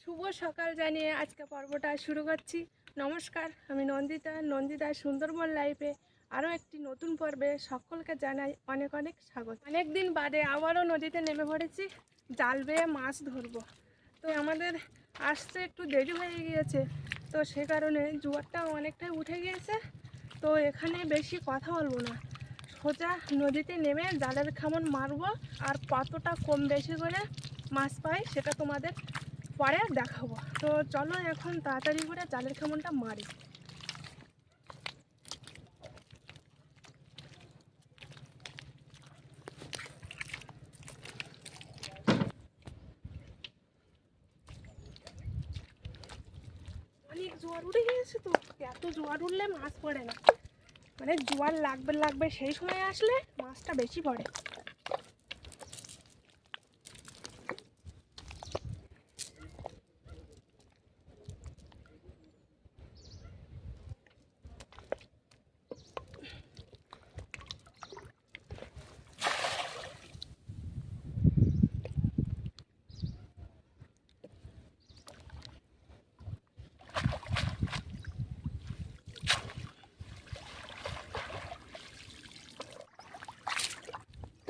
শুভ সকাল জানিয়ে আজকে পর্বটা শুরু করছি। নমস্কার, আমি নন্দিতা। নন্দিতা সুন্দরবন লাইফে আরও একটি নতুন পর্বে সকলকে জানাই অনেক অনেক স্বাগত। অনেক দিন বাদে আবারও নদীতে নেমে পড়েছি। জাল বেয়ে মাছ ধরবো। তো আমাদের আসতে একটু দেরি হয়ে গিয়েছে। তো সে কারণে জোয়ারটা অনেকটাই উঠে গিয়েছে। তো এখানে বেশি কথা বলব না। সোজা নদীতে নেমে জালের খামন মারবো আর কতটা কম বেশি করে মাছ পাই সেটা তোমাদের পরে দেখাবো। তো চলো এখন তাড়াতাড়ি করে জালের খামনটা মারি অনেক জোয়ার উঠে গিয়েছে তো, এত জোয়ার উঠলে মাছ পড়ে না। মানে জোয়ার লাগবে লাগবে, সেই সময় আসলে মাছটা বেশি পড়ে।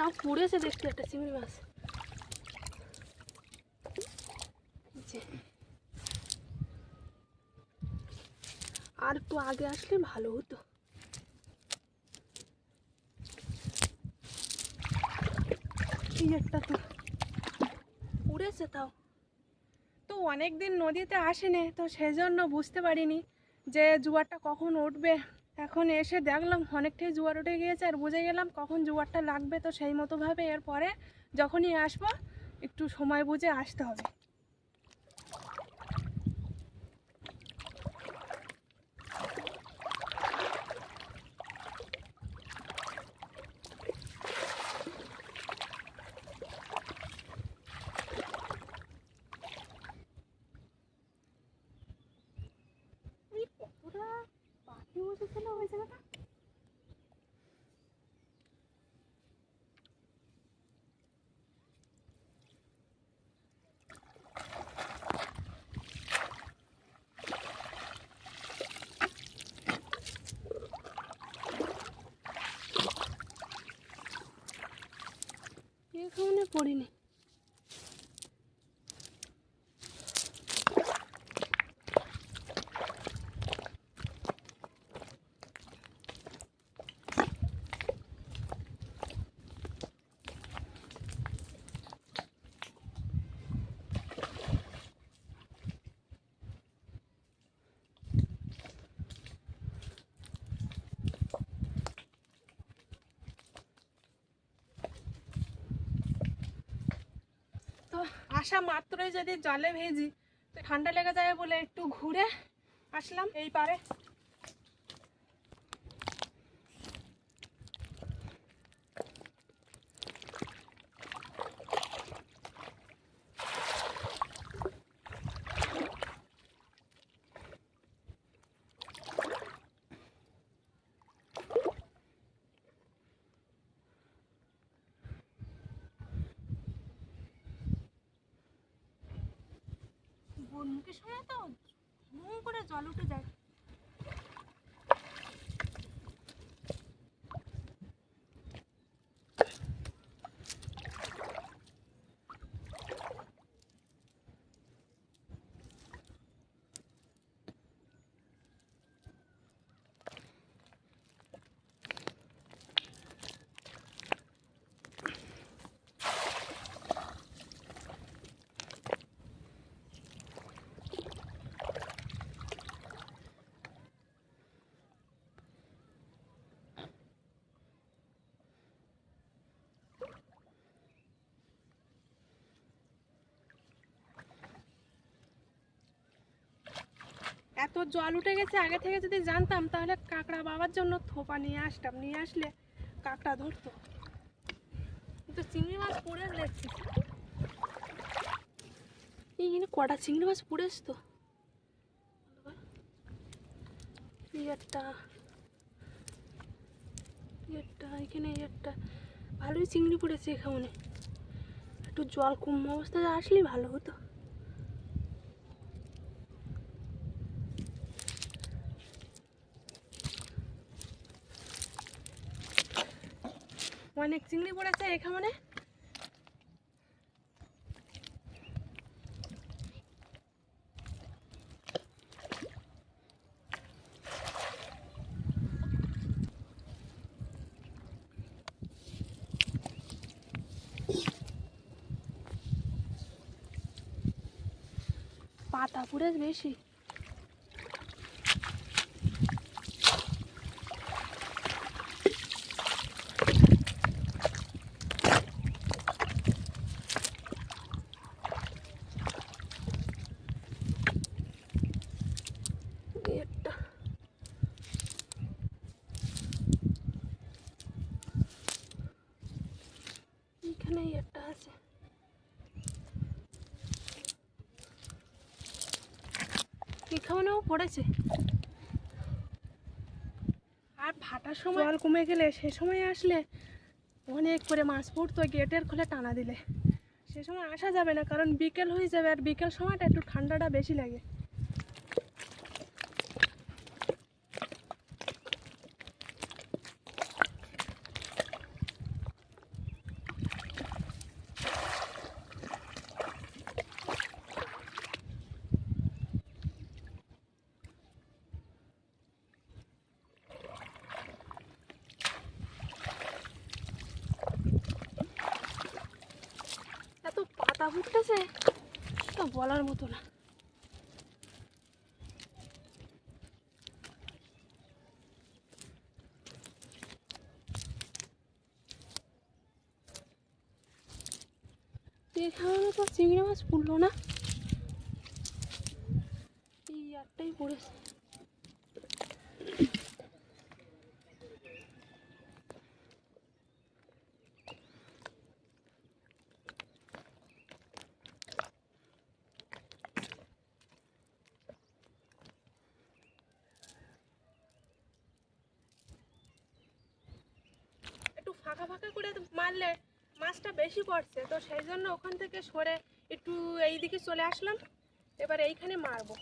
তাও পড়েছে দেখতে একটা চিংড়ি মাছ। আর একটু আগে আসলে ভালো হতো। একটা তো। উড়েছে তাও। তো অনেক দিন নদীতে আসেনি, তো সেই জন্য বুঝতে পারিনি যে জোয়ারটা কখন উঠবে। এখন এসে দেখলাম অনেকটাই জোয়ার উঠে গিয়েছে আর বুঝে গেলাম কখন জোয়ারটা লাগবে তো সেই মতোভাবে এরপরে যখনই আসব, একটু সময় বুঝে আসতে হবে এই কতটা পাখি বসেছিল ওই জায়গাটা এখানে পড়িনি তো আসা মাত্রই যদি জলে ভেজি ঠান্ডা লেগে যাবে বলে একটু ঘুরে আসলাম এই পারে। সময় তো মুখ করে জল উঠে যায়। এত জল উঠে গেছে, আগে থেকে যদি জানতাম তাহলে কাঁকড়া বাবার জন্য থোপা নিয়ে আসতাম, নিয়ে আসলে কাঁকড়া ধরতো। কিন্তু চিংড়ি মাছ পড়ে দেখছি এইখানে কটা চিংড়ি মাছ পড়েছে তো? একটা এখানে একটা। ভালোই চিংড়ি পড়েছে এখানে। একটু জল কম অবস্থায় আসলেই ভালো হতো। অনেক চিংড়ি পড়েছে এখানে পাতা পুড়ে বেশি এই একটা এখানেই একটা আছে। এখানেও পড়েছে? আর ভাটার সময় জল কমে গেলে সে সময় আসলে অনেক করে মাছ পড়তো গেটের খোলে টানা দিলে। সে সময় আসা যাবে না, কারণ বিকেল হয়ে যাবে আর বিকেল সময়টা একটু ঠান্ডাটা বেশি লাগে। পাতা ফুটতেছে তো বলার মতো না। এখানে তো চিংড়ি মাছ পড়ল না? এই একটাই পড়েছে একটু ফাঁকা ফাঁকা করে মারলে মাছটা বেশি পড়ছে, তো সেই জন্য ওখান থেকে সরে একটু এই দিকে চলে আসলাম, এবার এইখানে মারবো।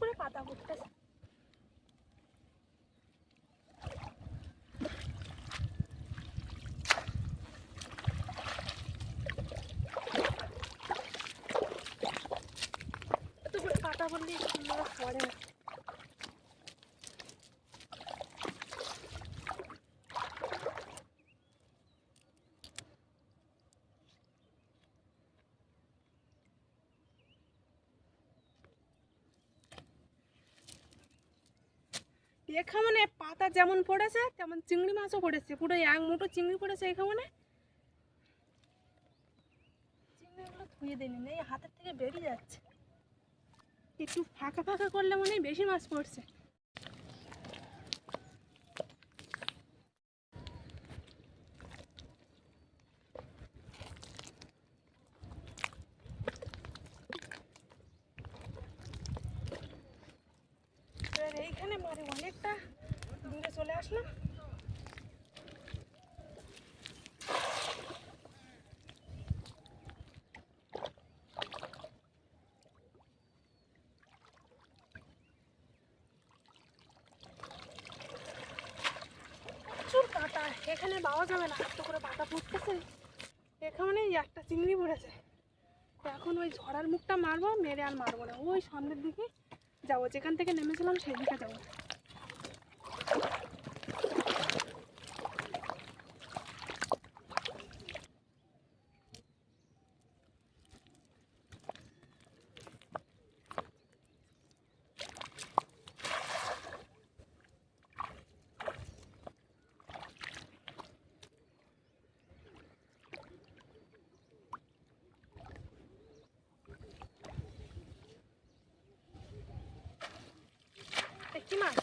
করে পাতা ফুটতেছে এত করে পাতা বললে সুন্দর পড়ে না দেখা মানে পাতা যেমন পড়েছে, তেমন চিংড়ি মাছও পড়েছে। পুরো এক মুঠো চিংড়ি পড়েছে এখানে। চিংড়িগুলো ধুয়ে দিন, এই হাতের থেকে বেরিয়ে যাচ্ছে। একটু ফাঁকা ফাঁকা করলে মনে হয় বেশি মাছ পড়ছে এবার এইখানে মারে অনেকটা দূরে চলে আসলাম প্রচুর কাটা এখানে পাওয়া যাবে না, এত করে পাতা ফুটতেছে এখানে একটা চিংড়ি পড়েছে। এখন ওই ঝড়ার মুখটা মারবো, মেরে আর মারবো না। ওই সামনের দিকে যাব, যেখান থেকে নেমেছিলাম সেদিকে যাব। কি মাছ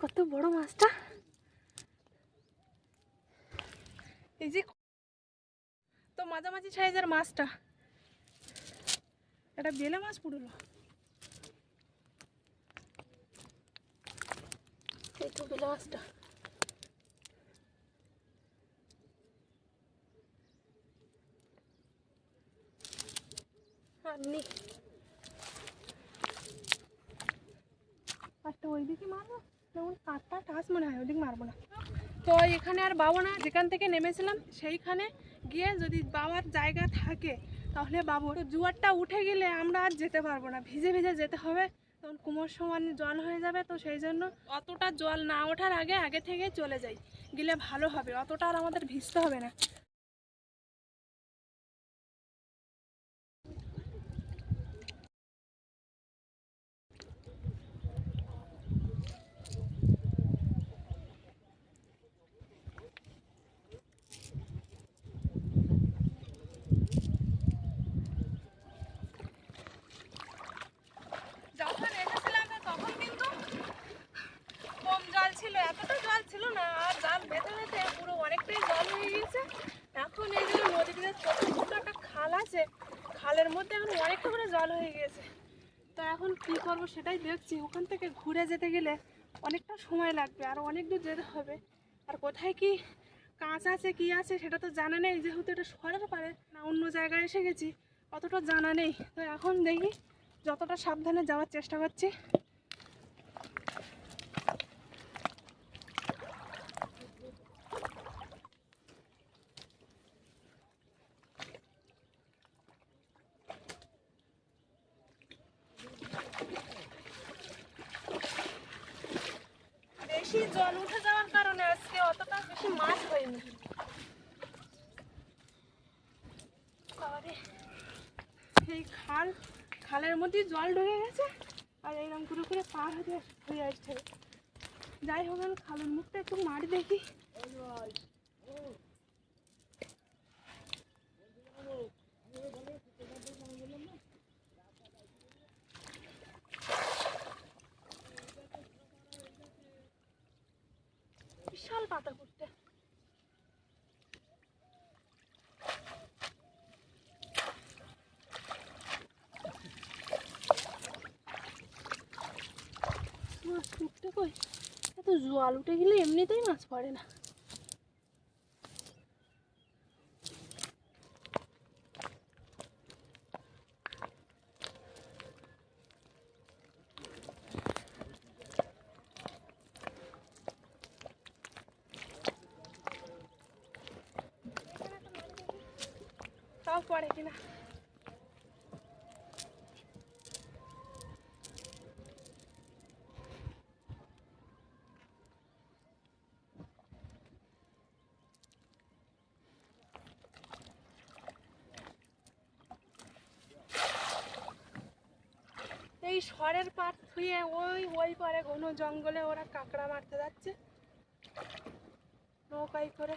কত বড় মাছটা? এই যে, তো মাঝামাঝি সাইজের মাছটা। এটা বেলে মাছ পুরলো এই তো বেলে মাছটা। নেই ওই মারবো? যেমন কাঠটা টাচ মনে হয়, ওইদিকে মারবো না। তো এখানে আর বাবু না, যেখান থেকে নেমেছিলাম, সেইখানে গিয়ে যদি বাবার জায়গা থাকে, তাহলে বাবু জোয়ারটা উঠে গেলে আমরা আর যেতে পারব না। ভিজে ভিজে যেতে হবে, তখন কুমোর সমান জল হয়ে যাবে, তো সেই জন্য অতটা জল না ওঠার আগে আগে থেকে চলে যাই। গেলে ভালো হবে, অতটা আর আমাদের ভিজতে হবে না যখন এসেছিলাম তখন কিন্তু কম জল ছিল এতটা জল ছিল না আর জাল বেঁধে বেঁধে পুরো অনেকটাই জল হয়ে গেছে এখন এই যে নদীতে একটা খাল আছে। খালের মধ্যে এখন অনেকটা করে জল হয়ে গেছে তো এখন কি করব সেটাই দেখছি। ওখান থেকে ঘুরে যেতে গেলে অনেকটা সময় লাগবে, আর অনেক দূর যেতে হবে। আর কোথায় কি কাঁচ আছে, কি আছে সেটা তো জানা নেই। যেহেতু এটা শহরের পারে না অন্য জায়গায় এসে গেছি, অতটা জানা নেই। তো এখন দেখি, যতটা সাবধানে যাওয়ার চেষ্টা করছি। বেশি জল উঠে যাওয়ার কারণে আজকে অতটা বেশি মাছ হয়নি। এই খাল, খালের মধ্যে জল ঢুকে গেছে আর এইরকম করে করে পার হয়ে হয়ে আসছে। যাই হোক, আমি খালের মুখটা একটু মারি দেখি। বিশাল করতে মাছ উঠতে কই? এত জল উঠে গেলে এমনিতেই মাছ পড়ে না। পড়ে কিনা এই সরের পাট থুয়ে ওই ওই পারে ঘন জঙ্গলে ওরা কাঁকড়া মারতে যাচ্ছে। নৌকায় করে।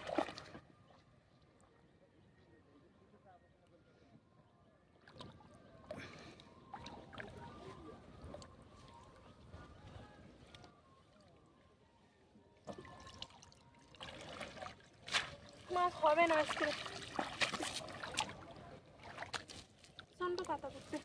হবে না আজকে। প্রচণ্ড পাতা করতে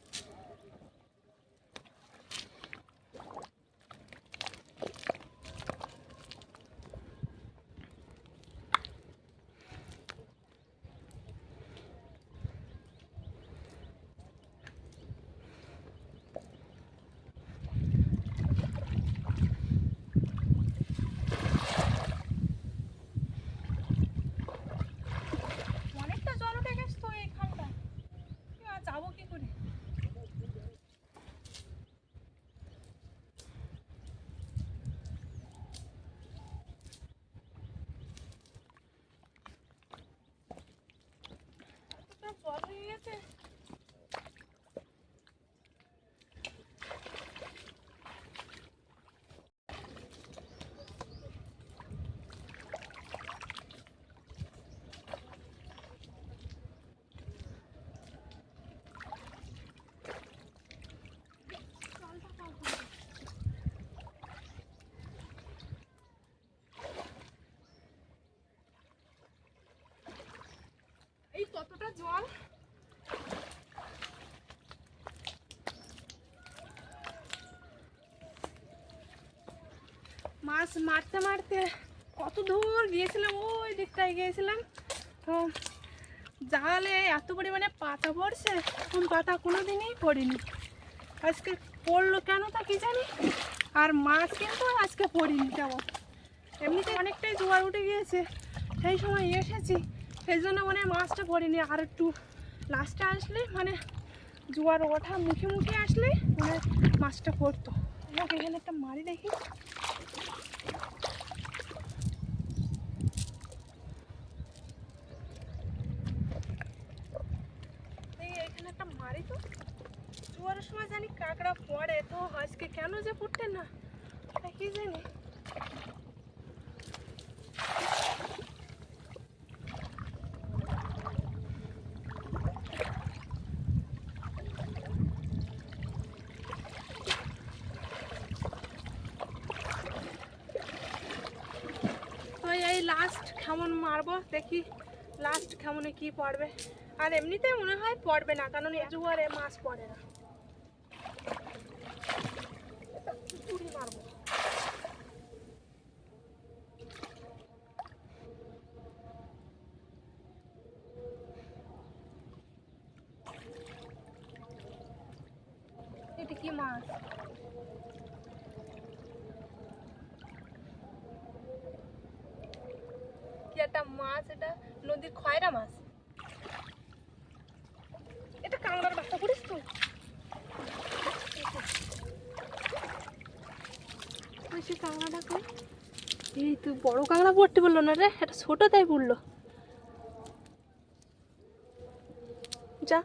অনেকটা জল উঠে গেছে তো এই খালটা কি আর যাব কি করে এতটা জল হয়ে গেছে জলটা পাবো না। জল মাছ মারতে মারতে কত দূর গিয়েছিলাম, ওই দিকটায় গিয়েছিলাম। তো জালে এত পরিমাণে পাতা পড়ছে, এখন পাতা কোনো দিনই পড়িনি। আজকে পড়ল কেন তা কি জানি? আর মাছ কিন্তু আজকে পড়িনি তেমন। এমনিতে অনেকটাই জোয়ার উঠে গিয়েছে, সেই সময় এসেছি। সেই জন্য মানে মাছটা পড়িনি। আর একটু লাস্টে আসলে মানে জোয়ার ওঠা মুখে মুখে আসলে মানে মাছটা পড়তো। এখানে একটা মারি দেখি এই এখানে একটা মারি তো জোয়ারের সময় জানি কাঁকড়া পড়ে, তো আজকে কেন যে পড়তে না? কি জানি? এই লাস্ট কেমন মারবো? দেখি লাস্ট কেমনে কি পড়বে। আর এমনিতে মনে হয় পড়বে না, কারণ এই জোয়ারে মাছ পড়ে না চুরি মারবো এটা কি মাছ কি একটা মাছ এটা? নদীর খয়রা মাছ। এটা কাঁকড়ার বাচ্চা করিস তো ওই সে কাঁকড়াটা কই? এই তুই বড় কাঁকড়া পড়তে বলল না রে? এটা ছোট তাই পড়ল। যা।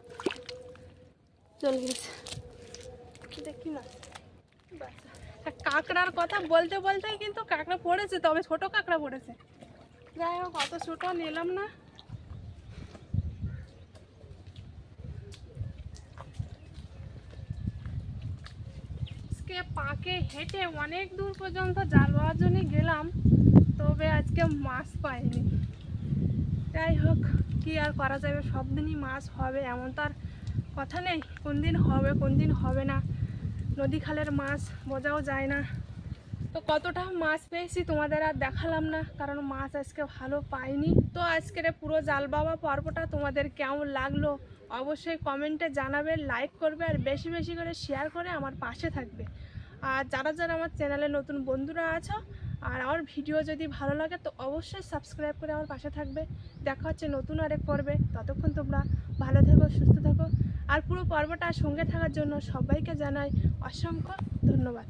চল গেছে বাস। আর কাঁকড়ার কথা বলতে বলতেই কিন্তু কাঁকড়া পড়েছে, তবে ছোট কাঁকড়া পড়েছে। যাই হোক, অত ছোট নিলাম না। পাকে হেঁটে অনেক দূর পর্যন্ত জাল পাওয়ার গেলাম, তবে আজকে মাছ পাইনি। যাই হোক, কি আর করা যাবে? সব দিনই মাছ হবে, এমন তো আর কথা নেই। কোন দিন হবে কোন দিন হবে না। নদী খালের মাছ বোঝাও যায় না। তো কতটা মাছ পেয়েছি তোমাদের আর দেখালাম না, কারণ মাছ আজকে ভালো পাইনি। তো আজকের পুরো জাল বাবা পর্বটা তোমাদের কেমন লাগল অবশ্যই কমেন্টে জানাবে লাইক করবে আর বেশি বেশি করে শেয়ার করে আমার পাশে থাকবে। আর যারা যারা আমার চ্যানেলে নতুন বন্ধুরা আছো, আর আমার ভিডিও যদি ভালো লাগে তো অবশ্যই সাবস্ক্রাইব করে আমার পাশে থাকবে। দেখা হচ্ছে নতুন আরেক পর্বে। ততক্ষণ তোমরা ভালো থেকো, সুস্থ থেকো। আর পুরো পর্বটা সঙ্গে থাকার জন্য সবাইকে জানাই অসংখ্য ধন্যবাদ।